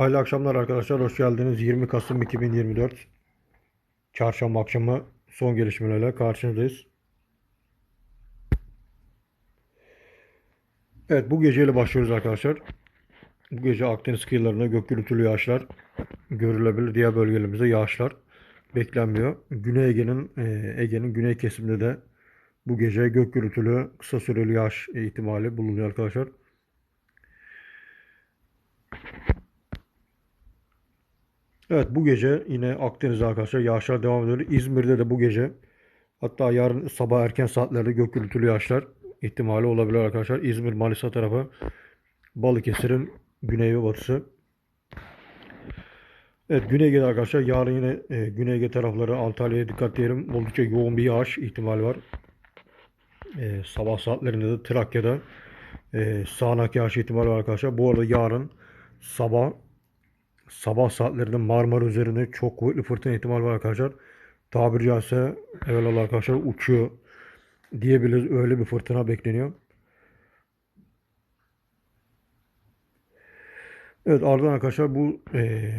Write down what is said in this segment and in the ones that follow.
Hayırlı akşamlar arkadaşlar. Hoş geldiniz. 20 Kasım 2024 Çarşamba akşamı son gelişmelerle karşınızdayız. Evet bu geceyle başlıyoruz arkadaşlar. Bu gece Akdeniz kıyılarında gök gürültülü yağışlar görülebilir. Diğer bölgelerimizde yağışlar beklenmiyor. Güney Ege'nin e, Ege'nin güney kesiminde de bu gece gök gürültülü kısa süreli yağış ihtimali bulunuyor arkadaşlar. Evet bu gece yine Akdeniz'de arkadaşlar yağışlar devam ediyor. İzmir'de de bu gece hatta yarın sabah erken saatlerde gök gürültülü yağışlar ihtimali olabilir arkadaşlar. İzmir, Manisa tarafı, Balıkesir'in güney ve batısı. Evet Güney arkadaşlar yarın yine e, Güney tarafları Antalya'ya dikkat diyelim. Oldukça yoğun bir yağış ihtimali var. E, sabah saatlerinde de Trakya'da e, sağanak yağış ihtimali var arkadaşlar. Bu arada yarın sabah sabah saatlerinde Marmara üzerinde çok kuvvetli fırtına ihtimali var arkadaşlar. Tabiri caizse evvelallah arkadaşlar uçuyor diyebiliriz. Öyle bir fırtına bekleniyor. Evet ardından arkadaşlar bu e,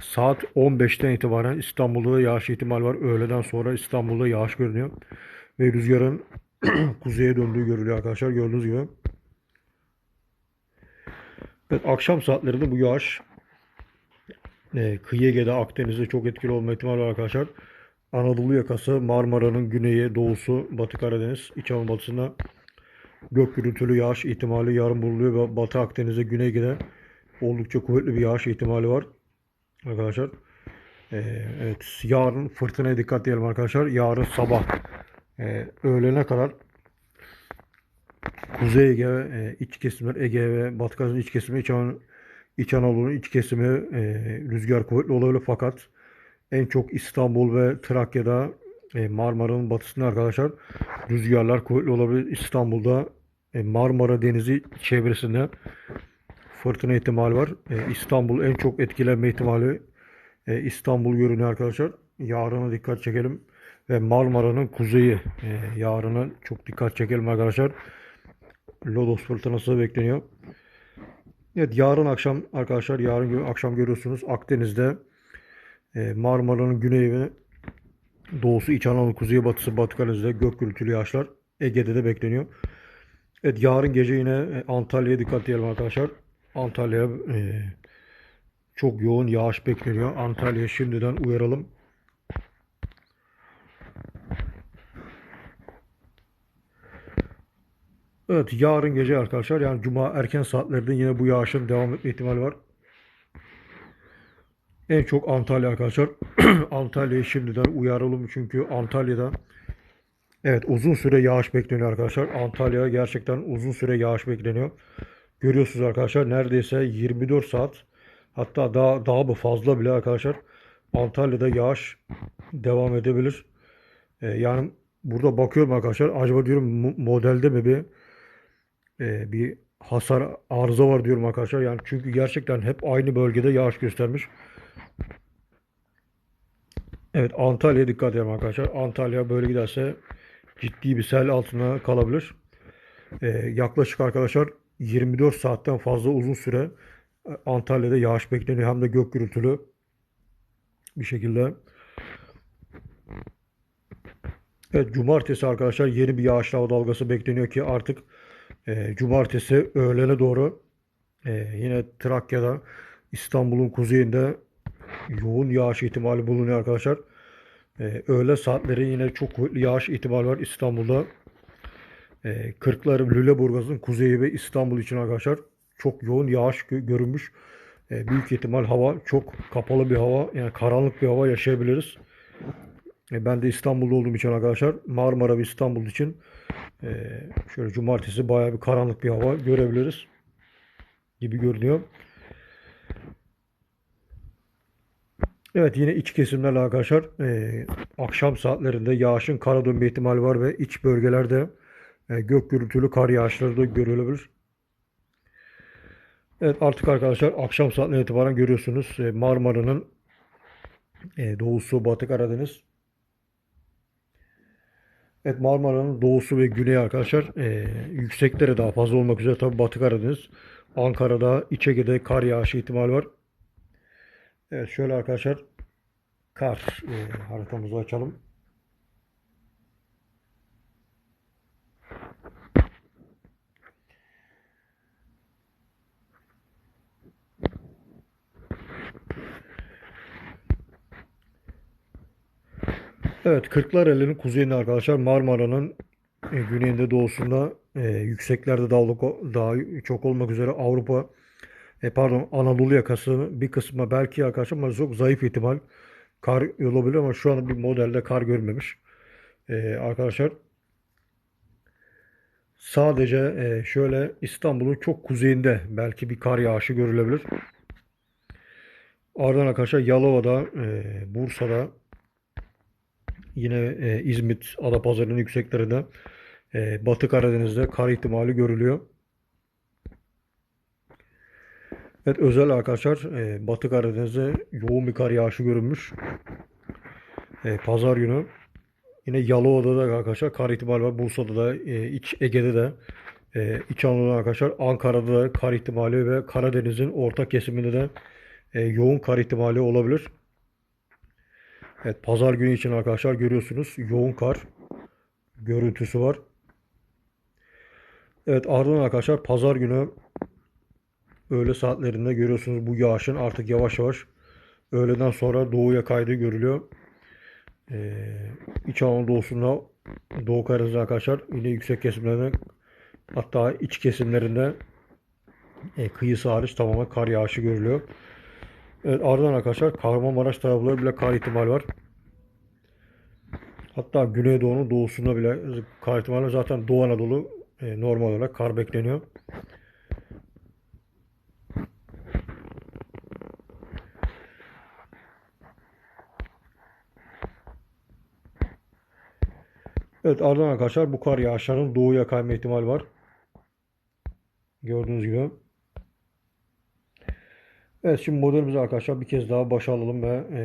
saat 15'ten itibaren İstanbul'da da yağış ihtimali var. Öğleden sonra İstanbul'da yağış görünüyor. Ve rüzgarın kuzeye döndüğü görülüyor arkadaşlar gördüğünüz gibi. Evet akşam saatlerinde bu yağış e, kıyı Ege'de Akdeniz'de çok etkili olma ihtimali var arkadaşlar. Anadolu yakası Marmara'nın güneyi, doğusu, Batı Karadeniz, İç Anadolu batısında gök gürültülü yağış ihtimali yarın bulunuyor ve Batı Akdeniz'de Güney Ege'de oldukça kuvvetli bir yağış ihtimali var arkadaşlar. Ee, evet yarın fırtınaya dikkat diyelim arkadaşlar. Yarın sabah e, öğlene kadar Kuzey Ege, e, iç kesimler Ege ve Batı Karadeniz iç kesimi, İç, An İç Anadolu'nun iç kesimi e, rüzgar kuvvetli olabilir fakat en çok İstanbul ve Trakya'da e, Marmara'nın batısında arkadaşlar rüzgarlar kuvvetli olabilir. İstanbul'da e, Marmara Denizi çevresinde fırtına ihtimali var. E, İstanbul en çok etkilenme ihtimali e, İstanbul görünüyor arkadaşlar. Yarına dikkat çekelim. Ve Marmara'nın kuzeyi e, yarına çok dikkat çekelim arkadaşlar. Lodos fırtınası bekleniyor. Evet yarın akşam arkadaşlar yarın akşam görüyorsunuz Akdeniz'de e, Marmara'nın güneyi ve doğusu İç Anadolu kuzeyi batısı Batı Karadeniz'de gök gürültülü yağışlar Ege'de de bekleniyor. Evet yarın gece yine e, Antalya'ya dikkat diyelim arkadaşlar. Antalya e, çok yoğun yağış bekleniyor. Antalya'ya şimdiden uyaralım. Evet yarın gece arkadaşlar yani cuma erken saatlerde yine bu yağışın devam etme ihtimali var. En çok Antalya arkadaşlar. Antalya'yı şimdiden uyaralım çünkü Antalya'da evet uzun süre yağış bekleniyor arkadaşlar. Antalya gerçekten uzun süre yağış bekleniyor. Görüyorsunuz arkadaşlar neredeyse 24 saat hatta daha daha bu fazla bile arkadaşlar Antalya'da yağış devam edebilir. Ee, yani burada bakıyorum arkadaşlar acaba diyorum mo- modelde mi bir e, bir hasar arıza var diyorum arkadaşlar. Yani çünkü gerçekten hep aynı bölgede yağış göstermiş. Evet Antalya'ya dikkat edelim arkadaşlar. Antalya böyle giderse ciddi bir sel altına kalabilir. Ee, yaklaşık arkadaşlar 24 saatten fazla uzun süre e, Antalya'da yağış bekleniyor. Hem de gök gürültülü bir şekilde. Evet cumartesi arkadaşlar yeni bir yağış hava dalgası bekleniyor ki artık e, cumartesi öğlene doğru e, yine Trakya'da İstanbul'un kuzeyinde yoğun yağış ihtimali bulunuyor arkadaşlar. E, öğle saatleri yine çok kuvvetli yağış ihtimali var İstanbul'da. E, Kırklareli, Lüleburgaz'ın kuzeyi ve İstanbul için arkadaşlar çok yoğun yağış gö- görünmüş. Büyük ihtimal hava çok kapalı bir hava yani karanlık bir hava yaşayabiliriz. E, ben de İstanbul'da olduğum için arkadaşlar Marmara ve İstanbul için e, şöyle cumartesi bayağı bir karanlık bir hava görebiliriz gibi görünüyor. Evet yine iç kesimlerle arkadaşlar e, akşam saatlerinde yağışın kara dönme ihtimali var ve iç bölgelerde gök gürültülü kar yağışları da görülebilir. Evet artık arkadaşlar akşam saatlerine itibaren görüyorsunuz Marmara'nın doğusu Batı Karadeniz. Evet Marmara'nın doğusu ve güneyi arkadaşlar e, yükseklere daha fazla olmak üzere tabi Batı Karadeniz. Ankara'da, İç Ege'de kar yağışı ihtimali var. Evet şöyle arkadaşlar kar e, haritamızı açalım. Evet Kırklareli'nin kuzeyinde arkadaşlar Marmara'nın e, güneyinde doğusunda e, yükseklerde dağlık daha çok olmak üzere Avrupa e, pardon Anadolu yakasının bir kısmı belki arkadaşlar ama çok zayıf ihtimal kar olabilir ama şu an bir modelde kar görmemiş. E, arkadaşlar sadece e, şöyle İstanbul'un çok kuzeyinde belki bir kar yağışı görülebilir. Ardından arkadaşlar Yalova'da, e, Bursa'da yine e, İzmit, Adapazarı'nın yükseklerinde e, Batı Karadeniz'de kar ihtimali görülüyor. Evet özel arkadaşlar e, Batı Karadeniz'de yoğun bir kar yağışı görünmüş. E, Pazar günü yine Yalova'da da arkadaşlar kar ihtimali var. Bursa'da da e, İç Ege'de de e, İç Anadolu'da arkadaşlar Ankara'da da kar ihtimali ve Karadeniz'in orta kesiminde de e, yoğun kar ihtimali olabilir. Evet pazar günü için arkadaşlar görüyorsunuz yoğun kar görüntüsü var. Evet ardından arkadaşlar pazar günü öğle saatlerinde görüyorsunuz bu yağışın artık yavaş yavaş öğleden sonra doğuya kaydı görülüyor. Ee, İç Anadolu'sunda Doğu Karadeniz'de arkadaşlar yine yüksek kesimlerinde hatta iç kesimlerinde e, kıyısı hariç tamamen kar yağışı görülüyor. Evet, ardından arkadaşlar Kahramanmaraş tarafları bile kar ihtimali var. Hatta Güneydoğu'nun doğusunda bile kar ihtimali var. Zaten Doğu Anadolu e, normal olarak kar bekleniyor. Evet ardından arkadaşlar bu kar yağışlarının doğuya kayma ihtimali var. Gördüğünüz gibi. Evet şimdi modelimizi arkadaşlar bir kez daha başa alalım ve e,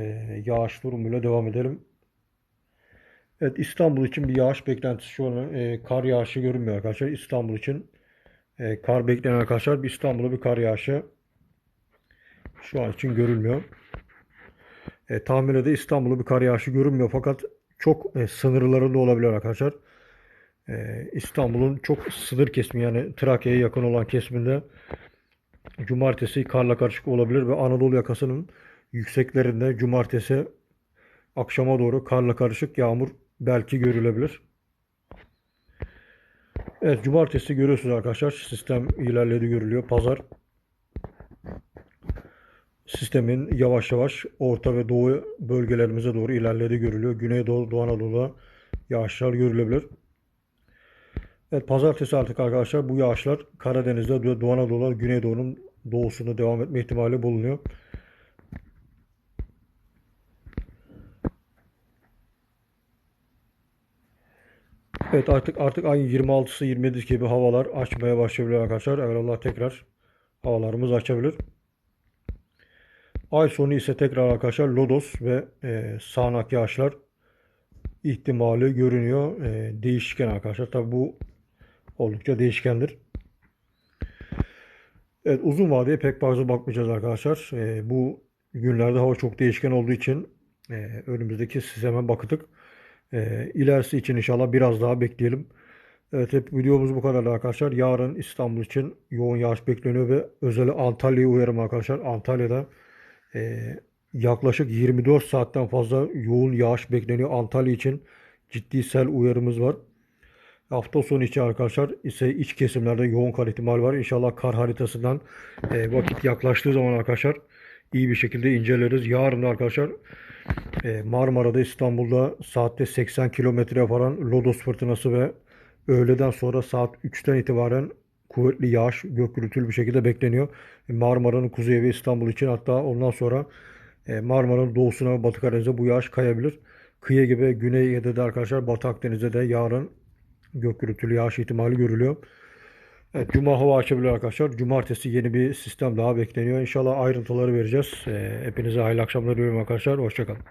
yağış durumuyla devam edelim. Evet İstanbul için bir yağış beklentisi şu an e, kar yağışı görünmüyor arkadaşlar. İstanbul için e, kar beklenen arkadaşlar bir İstanbul'da bir kar yağışı şu an için görülmüyor. E, tahminde de İstanbul'da bir kar yağışı görünmüyor fakat çok e, sınırlarında olabilir arkadaşlar. E, İstanbul'un çok sınır kesimi yani Trakya'ya yakın olan kesiminde cumartesi karla karışık olabilir ve Anadolu yakasının yükseklerinde cumartesi akşama doğru karla karışık yağmur belki görülebilir. Evet cumartesi görüyorsunuz arkadaşlar sistem ilerledi görülüyor. Pazar sistemin yavaş yavaş orta ve doğu bölgelerimize doğru ilerledi görülüyor. Güneydoğu, Doğu Anadolu'da yağışlar görülebilir. Evet pazartesi artık arkadaşlar bu yağışlar Karadeniz'de Doğu Anadolu, Güneydoğu'nun doğusunda devam etme ihtimali bulunuyor. Evet artık artık ayın 26'sı 27'si gibi havalar açmaya başlayabilir arkadaşlar. Allah tekrar havalarımız açabilir. Ay sonu ise tekrar arkadaşlar lodos ve e, sağanak yağışlar ihtimali görünüyor. E, değişken arkadaşlar. Tabi bu oldukça değişkendir. Evet uzun vadeye pek fazla bakmayacağız arkadaşlar. E, bu günlerde hava çok değişken olduğu için e, önümüzdeki sisteme baktık. E, ilerisi için inşallah biraz daha bekleyelim. Evet hep videomuz bu kadar arkadaşlar. Yarın İstanbul için yoğun yağış bekleniyor ve özel Antalya'yı uyarım arkadaşlar. Antalya'da e, yaklaşık 24 saatten fazla yoğun yağış bekleniyor. Antalya için ciddi sel uyarımız var. Hafta sonu için arkadaşlar ise iç kesimlerde yoğun kar ihtimali var. İnşallah kar haritasından e, vakit yaklaştığı zaman arkadaşlar iyi bir şekilde inceleriz. Yarın arkadaşlar e, Marmara'da İstanbul'da saatte 80 kilometre falan lodos fırtınası ve öğleden sonra saat 3'ten itibaren kuvvetli yağış gök gürültülü bir şekilde bekleniyor. E, Marmara'nın kuzeyi ve İstanbul için hatta ondan sonra e, Marmara'nın doğusuna ve Batı Karadeniz'e bu yağış kayabilir. Kıyı gibi Güney de arkadaşlar Batı Akdeniz'de de yarın gök gürültülü yağış ihtimali görülüyor. Evet, Cuma hava açabilir arkadaşlar. Cumartesi yeni bir sistem daha bekleniyor. İnşallah ayrıntıları vereceğiz. E, hepinize hayırlı akşamlar diliyorum arkadaşlar. Hoşçakalın.